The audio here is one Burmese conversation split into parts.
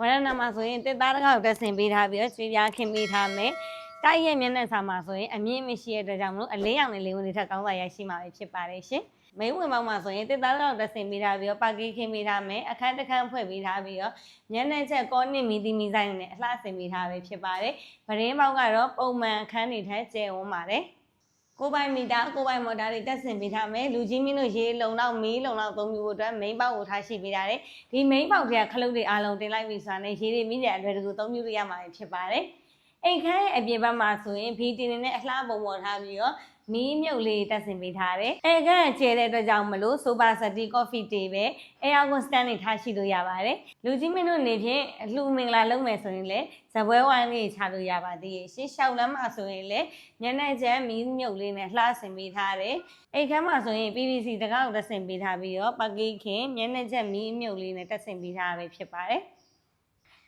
ဝရဏမှာဆိုရင်တစ်သားတစ်ခေါက်တက်ဆင်ပေးထားပြီးတော့ကျွေးပြားခင်းပေးထားမယ်တိုက်ရဲ့မျက်နှာစာမှာဆိုရင်အမြင့်မရှိတဲ့အတွက်ကြောင့်မလို့အလေးရောင်နဲ့လေးဝင်တွေထက်ကောင်းစွာရရှိမှာပဲဖြစ်ပါတယ်ရှင်မိန်းဝင်ပေါက်မှာဆိုရင်တစ်သားတစ်ခေါက်တက်ဆင်ပေးထားပြီးတော့ပါကီခင်းပေးထားမယ်အခန်းတစ်ခန်းဖွဲ့ပေးထားပြီးတော့မျက်နှာချက်ကောနစ်မီတီမီဆိုင်နဲ့အလှဆင်ပေးထားပဲဖြစ်ပါတယ်ဗရင်းပေါက်ကတော့ပုံမှန်အခန်းတွေထက်ကျယ်ဝန်းပါတယ် ကိုယ်ပိုင်မီတာကိုယ်ပိုင်မော်တာတွေတက်ဆင်ပေးထားမယ်လူကြီးမင်းတို့ရေလုံလောက်မီးလုံလောက်သုံးမျိုးအတွက် main ပေါက်ကိုထားရှိပေးထားတယ်ဒီ main ပေါက်တွေကခလုတ်တွေအားလုံးတင်လိုက်ပြီဆိုတာနဲ့ရေတွေမိတဲ့အလွယ်တကူသုံးမျိုးတွေရမှာဖြစ်ပါတယ်အိမ်ခန်းရဲ့အပြင်ဘက်မှာဆိုရင်ဘီတင်နဲ့အလှပုံပေါ်ထားပြီးတော့ မီးမြုပ်လေးတက်ဆင်ပေးထားတယ်အဲခန်းကျဲတဲ့အတွက်ကြောင့်မလို့ဆိုပါစတီကော်ဖီတေးပဲအဲယာကွန်စတန်တွေထားရှိလို့ရပါတယ်လူကြီးမင်းတို့နေဖြင့်အလှူမင်္ဂလာလုပ်မယ်ဆိုရင်လည်းဇပွဲဝိုင်းလေးချလို့ရပါသေးရဲ့ရှေ့လျှောက်လမ်းမှာဆိုရင်လည်းညနေကျန်မီးမြုပ်လေးနဲ့လှဆင်ပေးထားတယ်။အိတ်ခမ်းမှာဆိုရင် PVC တကောက်တက်ဆင်ပေးထားပြီးတော့ပကီးခင်ညနေကျန်မီးမြုပ်လေးနဲ့တက်ဆင်ပေးထားပဲဖြစ်ပါတယ်။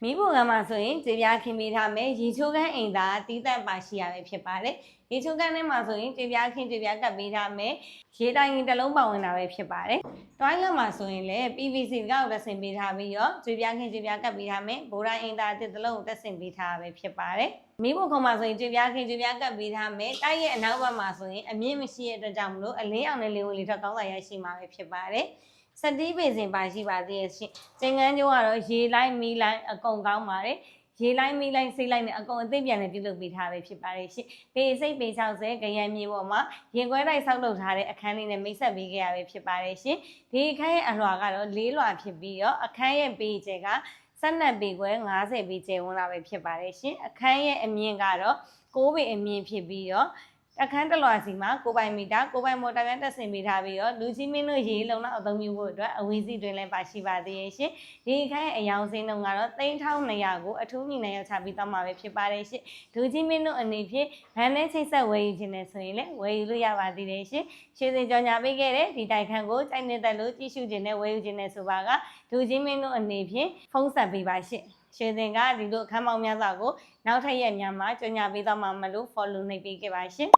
မီးပုံကမှာဆိုရင်ကြေပြားခင်းပေးထားမယ်ရေချိုးကန်းအိမ်သာတီးတန့်ပါရှိရပဲဖြစ်ပါတယ်။ရေချိုးကန်းထဲမှာဆိုရင်ကြေပြားခင်းကြေပြားကပ်ပေးထားမယ်ရေတိုင်းရင်တစ်လုံးပါဝင်တာပဲဖြစ်ပါတယ်။ toilet မှာဆိုရင်လည်း PVC တကောက်တက်ဆင်ပေးထားပြီးတော့ကြေပြားခင်းကြေပြားကပ်ပေးထားမယ်ဘိုးတိုင်းအိမ်သာတစ်တစ်လုံးကိုတက်ဆင်ပေးထားပဲဖြစ်ပါတယ်။မိဖို့ခုံမှာဆိုရင်ကြွေပြားခင်ကြွေပြားကပ်ပေးထားမယ်တိုက်ရဲ့အနောက်ဘက်မှာဆိုရင်အမြင့်မရှိတဲ့အတွက်ကြောင့်မလို့အလင်းအောင်နဲ့လေးဝင်လေးထက်ကောင်းစွာရရှိမှာပဲဖြစ်ပါတယ် စတီးပေစင်ပါရှိပါသေးရဲ့ရှင်ကျင်ကန်းကျိုးကတော့ရေလိုက်မီးလိုက်အကုန်ကောင်းပါတယ်ရေလိုက်မီးလိုက်စိတ်လိုက်နဲ့အကုန်အသိပြန်နဲ့ပြုလုပ်ပေးထားပဲဖြစ်ပါတယ်ရှင်ပေစိတ်ပေ60ခရမ်းမြေပေါ်မှာရင်ခွဲတိုက်ဆောက်လုပ်ထားတဲ့အခန်းလေးနဲ့မိတ်ဆက်ပေးခဲ့ရပဲဖြစ်ပါတယ်ရှင်ဒီအခန်းရဲ့အလွှာကတော့လေးလွှာဖြစ်ပြီးတော့အခန်းရဲ့ပေကျဲကဆက်နက်ပေခွဲ90ပေကျယ်ဝန်းလာပဲဖြစ်ပါတယ်ရှင်အခန်းရဲ့အမြင့်ကတော့6ပေအမြင့်ဖြစ်ပြီးတော့ အခန်းတစ်လွှာစီမှာကိုပိုင်မီတာကိုပိုင်မော်တာပြန်တက်ဆင်ပေးထားပြီးတော့လူကြီးမင်းတို့ရေလုံလောက်အသုံးပြုဖို့အတွက်အဝေးစီတွင်လည်းပါရှိပါသေးရဲ့ရှင်ဒီအခန်းရဲ့အယောင်စင်းတုံးကတော့3200ကိုအထူးမြင့်နဲ့ရောက်ချပြီးတော့မှာပဲဖြစ်ပါတယ်ရှင်လူကြီးမင်းတို့အနေဖြင့်ဗန်နဲ့ချိတ်ဆက်ဝယ်ယူခြင်းနဲ့ဆိုရင်လည်းဝယ်ယူလို့ရပါသေးတယ်ရှင်ရှင်းစင်ကြော်ညာပေးခဲ့တဲ့ဒီတိုက်ခန်းကိုစိုက်နေတဲ့လို့ကြည့်ရှုခြင်းနဲ့ဝယ်ယူခြင်းနဲ့ဆိုပါကလူကြီးမင်းတို့အနေဖြင့်ဖုံးဆက်ပေးပါရှင့် ရွှေစင်ကဒီလိုအခမ်းပေါင်းများစွာကိုနောက်ထပ်ရက်များမှာကြော်ညာပေးသွားမှာမလို့ follow နှိပ်ပေးခဲ့ပါရှင်